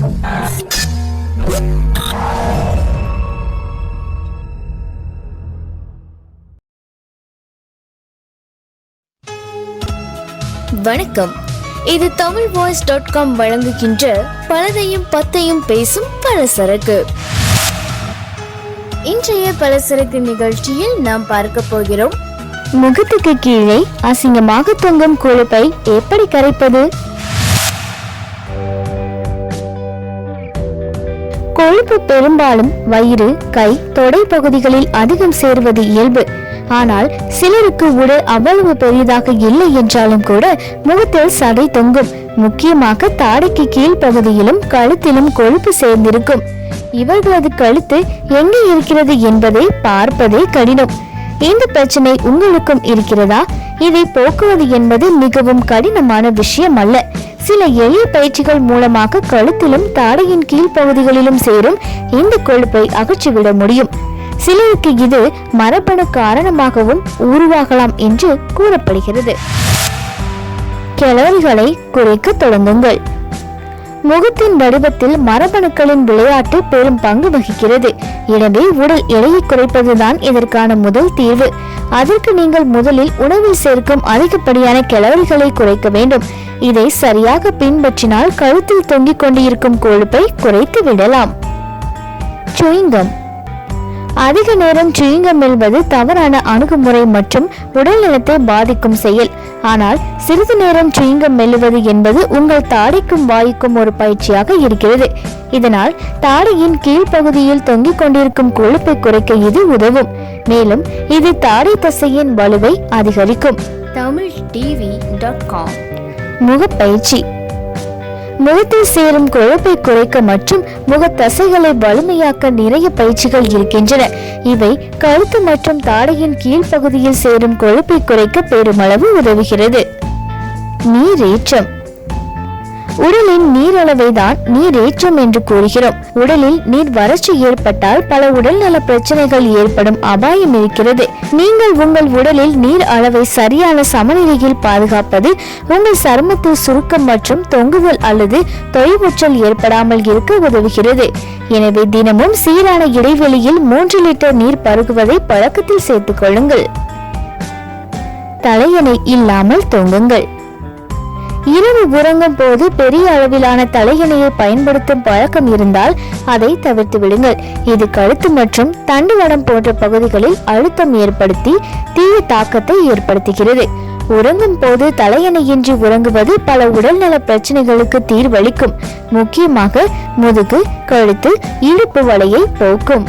வணக்கம். இது Tamil voice dot com வழங்குகின்ற பலதையும் பத்தையும் பேசும் பலசரக்கு. இன்றைய பலசரக்கு நிகழ்ச்சியில் நாம் பார்க்க போகிறோம். முகத்துக்கு கீழே அசிங்கமாக தொங்கும் கொழுப்பை எப்படி கரைப்பது? கொழுப்பு பெரும்பாலும் வயிறு கை தொடை பகுதிகளில் அதிகம் சேர்வது இயல்பு. ஆனால் சிலருக்கு உடல் அவ்வளவு பெரிதாக இல்லை என்றாலும் கூட முகத்தில் சதை தொங்கும். முக்கியமாக தாடைக்கு கீழ் பகுதியிலும் கழுத்திலும் கொழுப்பு சேர்ந்திருக்கும். இவர்களது கழுத்து எங்கே இருக்கிறது என்பதை பார்ப்பதே கடினம். இந்த பிரச்சனை உங்களுக்கும் இருக்கிறதா? இதை போக்குவது என்பது மிகவும் கடினமான விஷயம் அல்ல. சில எளிய பயிற்சிகள் மூலமாக கழுத்திலும் தாடையின் கீழ் பகுதிகளிலும் சேரும் இந்த கொழுப்பை அகற்றிவிட முடியும். சிலருக்கு இது மரபணு காரணமாகவும் உருவாகலாம் என்று கூறப்படுகிறது. கேலரிகளை குறைக்க தொடங்குங்கள். முகத்தின் வடிவத்தில் மரபணுக்களின் விளையாட்டு பெரும் பங்கு வகிக்கிறது. எனவே உடல் எடையை குறைப்பதுதான் இதற்கான முதல் தீர்வு. அதற்கு நீங்கள் முதலில் உணவில் சேர்க்கும் அதிகப்படியான கேலரிகளை குறைக்க வேண்டும். இதை சரியாக பின்பற்றினால் கழுத்தில் தொங்கிக் கொண்டிருக்கும் கொழுப்பை குறைத்து விடலாம். சுயிங்கம். அதிக நேரம் சுயிங்கம் மெல்வது தவறான அணுகுமுறை மற்றும் உடல் நலத்தை பாதிக்கும் செயல். ஆனால் சிறிது நேரம் சுயிங்கம் மெல்லுவது என்பது உங்கள் தாடைக்கும் வாய்க்கும் ஒரு பயிற்சியாக இருக்கிறது. இதனால் தாடையின் கீழ்ப்பகுதியில் தொங்கிக் கொண்டிருக்கும் கொழுப்பை குறைக்க இது உதவும். மேலும் இது தாடை தசையின் வலுவை அதிகரிக்கும். Tamil TV dot com. முகப்பயிற்சி. முகத்தில் சேரும் கொழுப்பை குறைக்க மற்றும் முகத்தசைகளை தசைகளை வலிமையாக்க நிறைய பயிற்சிகள் இருக்கின்றன. இவை கழுத்து மற்றும் தாடையின் கீழ்ப்பகுதியில் சேரும் கொழுப்பை குறைக்க பெருமளவு உதவுகிறது. நீரேற்றம். உடலின் நீரளவை தான் நீரேற்றம் என்று கூறுகிறோம். உடலில் நீர் வறட்சி ஏற்பட்டால் பல உடல்நல பிரச்சனைகள் ஏற்படும் அபாயம் இருக்கிறது. நீங்கள் உங்கள் உடலில் நீர் அளவை சரியான சமநிலையில் பாதுகாப்பது உங்கள் சருமத்தில் சுருக்கம் மற்றும் தொங்குதல் அல்லது தொய்வுற்றல் ஏற்படாமல் இருக்க உதவுகிறது. எனவே தினமும் சீரான இடைவெளியில் மூன்று லிட்டர் நீர் பருகுவதை பழக்கத்தில் சேர்த்துக் கொள்ளுங்கள். தலையணை இல்லாமல் தொங்குங்கள். இரவு உறங்கும் போது பெரிய அளவிலான தலையணையை பயன்படுத்தும் பழக்கம் இருந்தால் அதை தவிர்த்து விடுங்கள். இது கழுத்து மற்றும் தண்டுவடம் போன்ற பகுதிகளில் அழுத்தம் ஏற்படுத்தி தீய தாக்கத்தை ஏற்படுத்துகிறது. உறங்கும் போது தலையணையின்றி உறங்குவது பல உடல்நல பிரச்சனைகளுக்கு தீர்வளிக்கும். முக்கியமாக முதுகு கழுத்து இடுப்பு வலையை போக்கும்.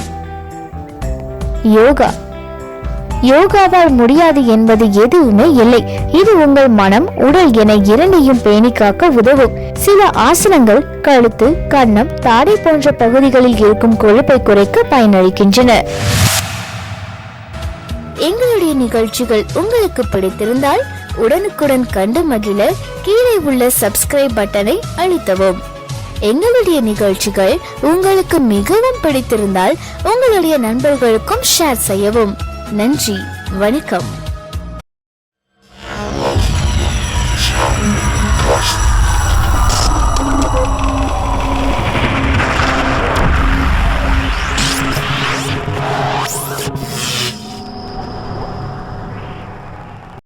யோகா யோகாவால் முடியாது என்பது எதுவுமே இல்லை. இது உங்கள் மனம் உடல் என இரண்டையும் பேணி காக்க உதவும். சில ஆசனங்கள் கழுத்து கன்னம் தாடை போன்ற பகுதிகளில் இருக்கும் கொழுப்பை குறைக்க பயனளிக்கின்றன. எங்களுடைய நிகழ்ச்சிகள் உங்களுக்கு பிடித்திருந்தால் உடனுக்குடன் கண்டு மகிழ கீழே உள்ள சப்ஸ்கிரைப் பட்டனை அழுத்தவும். எங்களுடைய நிகழ்ச்சிகள் உங்களுக்கு மிகவும் பிடித்திருந்தால் உங்களுடைய நண்பர்களுக்கும் ஷேர் செய்யவும். நன்றி வணக்கம்.